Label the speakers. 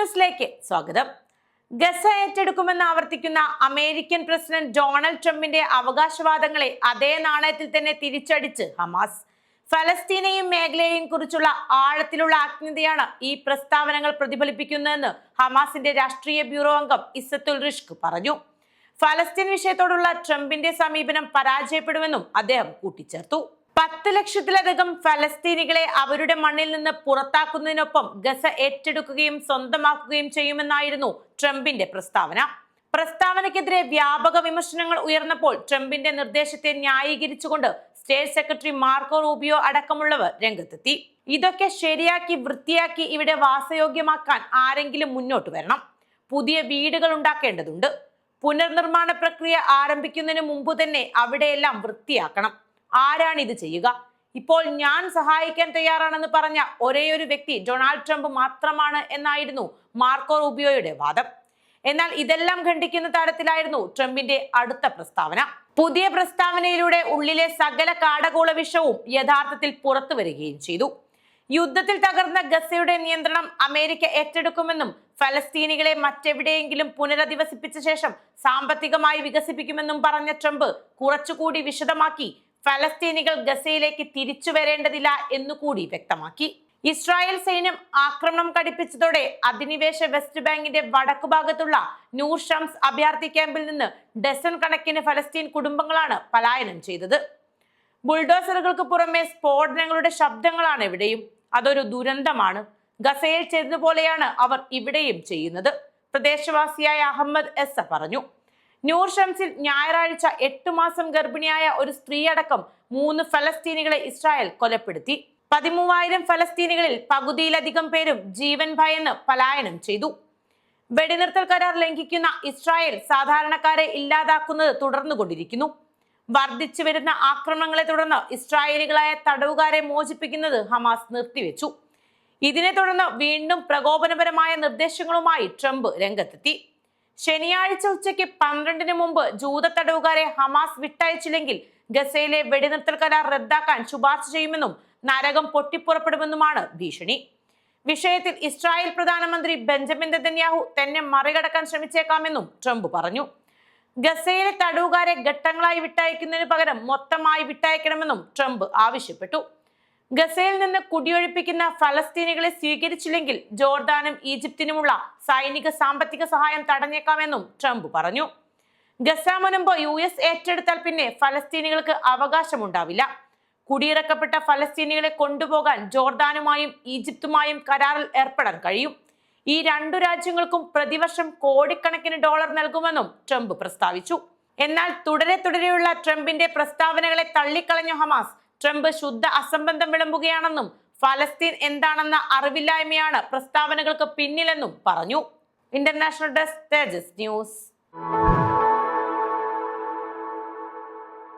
Speaker 1: ന്യൂസിലേക്ക് സ്വാഗതം. ഗസ ഏറ്റെടുക്കുമെന്ന് ആവർത്തിക്കുന്ന അമേരിക്കൻ പ്രസിഡന്റ് ഡൊണാൾഡ് ട്രംപിന്റെ അവകാശവാദങ്ങളെ അതേ നാണയത്തിൽ തന്നെ തിരിച്ചടിച്ച് ഹമാസ്. ഫലസ്തീനെയും മേഖലയെയും കുറിച്ചുള്ള ആഴത്തിലുള്ള ആജ്ഞതയാണ് ഈ പ്രസ്താവനകൾ പ്രതിഫലിപ്പിക്കുന്നതെന്ന് ഹമാസിന്റെ രാഷ്ട്രീയ ബ്യൂറോ അംഗം ഇസത്തുൽ റിഷ്ക് പറഞ്ഞു. ഫലസ്തീൻ വിഷയത്തോടുള്ള ട്രംപിന്റെ സമീപനം പരാജയപ്പെടുമെന്നും അദ്ദേഹം കൂട്ടിച്ചേർത്തു. പത്ത് ലക്ഷത്തിലധികം ഫലസ്തീനികളെ അവരുടെ മണ്ണിൽ നിന്ന് പുറത്താക്കുന്നതിനൊപ്പം ഗസ ഏറ്റെടുക്കുകയും സ്വന്തമാക്കുകയും ചെയ്യുമെന്നായിരുന്നു ട്രംപിന്റെ പ്രസ്താവന. പ്രസ്താവനയ്ക്കെതിരെ വ്യാപക വിമർശനങ്ങൾ ഉയർന്നപ്പോൾ ട്രംപിന്റെ നിർദ്ദേശത്തെ ന്യായീകരിച്ചുകൊണ്ട് സ്റ്റേറ്റ് സെക്രട്ടറി മാർക്കോ റൂബിയോ അടക്കമുള്ളവർ രംഗത്തെത്തി. ഇതൊക്കെ ശരിയാക്കി വൃത്തിയാക്കി ഇവിടെ വാസയോഗ്യമാക്കാൻ ആരെങ്കിലും മുന്നോട്ട് വരണം. പുതിയ വീടുകൾ ഉണ്ടാക്കേണ്ടതുണ്ട്. പുനർനിർമ്മാണ പ്രക്രിയ ആരംഭിക്കുന്നതിന് മുമ്പ് തന്നെ അവിടെയെല്ലാം വൃത്തിയാക്കണം. ആരാണ് ഇത് ചെയ്യുക? ഇപ്പോൾ ഞാൻ സഹായിക്കാൻ തയ്യാറാണെന്ന് പറഞ്ഞ ഒരേ ഒരു വ്യക്തി ഡൊണാൾഡ് ട്രംപ് മാത്രമാണ് എന്നായിരുന്നു മാർക്കോ റൂബിയോയുടെ വാദം. എന്നാൽ ഇതെല്ലാം ഖണ്ഡിക്കുന്ന തരത്തിലായിരുന്നു ട്രംപിന്റെ അടുത്ത പ്രസ്താവന. പുതിയ പ്രസ്താവനയിലൂടെ ഉള്ളിലെ സകല കാടകൂള വിഷവും യഥാർത്ഥത്തിൽ പുറത്തു വരികയും ചെയ്തു. യുദ്ധത്തിൽ തകർന്ന ഗസയുടെ നിയന്ത്രണം അമേരിക്ക ഏറ്റെടുക്കുമെന്നും ഫലസ്തീനികളെ മറ്റെവിടെയെങ്കിലും പുനരധിവസിപ്പിച്ച ശേഷം സാമ്പത്തികമായി വികസിപ്പിക്കുമെന്നും പറഞ്ഞ ട്രംപ് കുറച്ചുകൂടി വിശദമാക്കി ഫലസ്തീനികൾ ഗസയിലേക്ക് തിരിച്ചു വരേണ്ടതില്ല എന്നുകൂടി വ്യക്തമാക്കി. ഇസ്രായേൽ സൈന്യം ആക്രമണം കടുപ്പിച്ചതോടെ അധിനിവേശ വെസ്റ്റ് ബാങ്കിന്റെ വടക്കു ഭാഗത്തുള്ള നൂർ ഷംസ് അഭയാർത്ഥി ക്യാമ്പിൽ നിന്ന് ഡസൺ കണക്കിന് ഫലസ്തീൻ കുടുംബങ്ങളാണ് പലായനം ചെയ്തത്. ബുൾഡോസറുകൾക്ക് പുറമെ സ്ഫോടനങ്ങളുടെ ശബ്ദങ്ങളാണ് ഇവിടെയും. അതൊരു ദുരന്തമാണ്. ഗസയിൽ ചെയ്തതുപോലെയാണ് അവർ ഇവിടെയും ചെയ്യുന്നത്. പ്രദേശവാസിയായ അഹമ്മദ് എസ് പറഞ്ഞു. നൂർ ഷംസിൽ ഞായറാഴ്ച എട്ടു മാസം ഗർഭിണിയായ ഒരു സ്ത്രീ അടക്കം മൂന്ന് ഫലസ്തീനികളെ ഇസ്രായേൽ കൊലപ്പെടുത്തി. പതിമൂവായിരം ഫലസ്തീനികളിൽ പകുതിയിലധികം പേരും ജീവൻ ഭയന്ന് പലായനം ചെയ്തു. വെടിനിർത്തൽ കരാർ ലംഘിക്കുന്ന ഇസ്രായേൽ സാധാരണക്കാരെ ഇല്ലാതാക്കുന്നത് തുടർന്നുകൊണ്ടിരിക്കുന്നു. വർദ്ധിച്ചു വരുന്ന ആക്രമണങ്ങളെ തുടർന്ന് ഇസ്രായേലികളായ തടവുകാരെ മോചിപ്പിക്കുന്നത് ഹമാസ് നിർത്തിവെച്ചു. ഇതിനെ തുടർന്ന് വീണ്ടും പ്രകോപനപരമായ നിർദ്ദേശങ്ങളുമായി ട്രംപ് രംഗത്തെത്തി. ശനിയാഴ്ച ഉച്ചയ്ക്ക് പന്ത്രണ്ടിന് മുമ്പ് ജൂത തടവുകാരെ ഹമാസ് വിട്ടയച്ചില്ലെങ്കിൽ ഗസയിലെ വെടിനിർത്തൽ കരാർ റദ്ദാക്കാൻ ശുപാർശ ചെയ്യുമെന്നും നരകം പൊട്ടിപ്പുറപ്പെടുമെന്നുമാണ് ഭീഷണി. വിഷയത്തിൽ ഇസ്രായേൽ പ്രധാനമന്ത്രി ബെഞ്ചമിൻ നെതന്യാഹു തന്നെ മറികടക്കാൻ ശ്രമിച്ചേക്കാമെന്നും ട്രംപ് പറഞ്ഞു. ഗസയിലെ തടവുകാരെ ഘട്ടങ്ങളായി വിട്ടയക്കുന്നതിന് പകരം മൊത്തമായി വിട്ടയക്കണമെന്നും ട്രംപ് ആവശ്യപ്പെട്ടു. ഗസയിൽ നിന്ന് കുടിയൊഴിപ്പിക്കുന്ന ഫലസ്തീനികളെ സ്വീകരിച്ചില്ലെങ്കിൽ ജോർദാനും ഈജിപ്തിനുമുള്ള സൈനിക സാമ്പത്തിക സഹായം തടഞ്ഞേക്കാമെന്നും ട്രംപ് പറഞ്ഞു. ഗസ മുൻപ് യു എസ് ഏറ്റെടുത്താൽ പിന്നെ ഫലസ്തീനികൾക്ക് അവകാശമുണ്ടാവില്ല. കുടിയിറക്കപ്പെട്ട ഫലസ്തീനികളെ കൊണ്ടുപോകാൻ ജോർദാനുമായും ഈജിപ്തുമായും കരാറിൽ ഏർപ്പെടാൻ കഴിയും. ഈ രണ്ടു രാജ്യങ്ങൾക്കും പ്രതിവർഷം കോടിക്കണക്കിന് ഡോളർ നൽകുമെന്നും ട്രംപ് പ്രസ്താവിച്ചു. എന്നാൽ തുടരെ തുടരെയുള്ള ട്രംപിന്റെ പ്രസ്താവനകളെ തള്ളിക്കളഞ്ഞ ഹമാസ് ട്രംപ് ശുദ്ധ അസംബന്ധം വിളമ്പുകയാണെന്നും ഫലസ്തീൻ എന്താണെന്ന അറിവില്ലായ്മയാണ് പ്രസ്താവനകൾക്ക് പിന്നിലെന്നും പറഞ്ഞു. International desk Thejas news.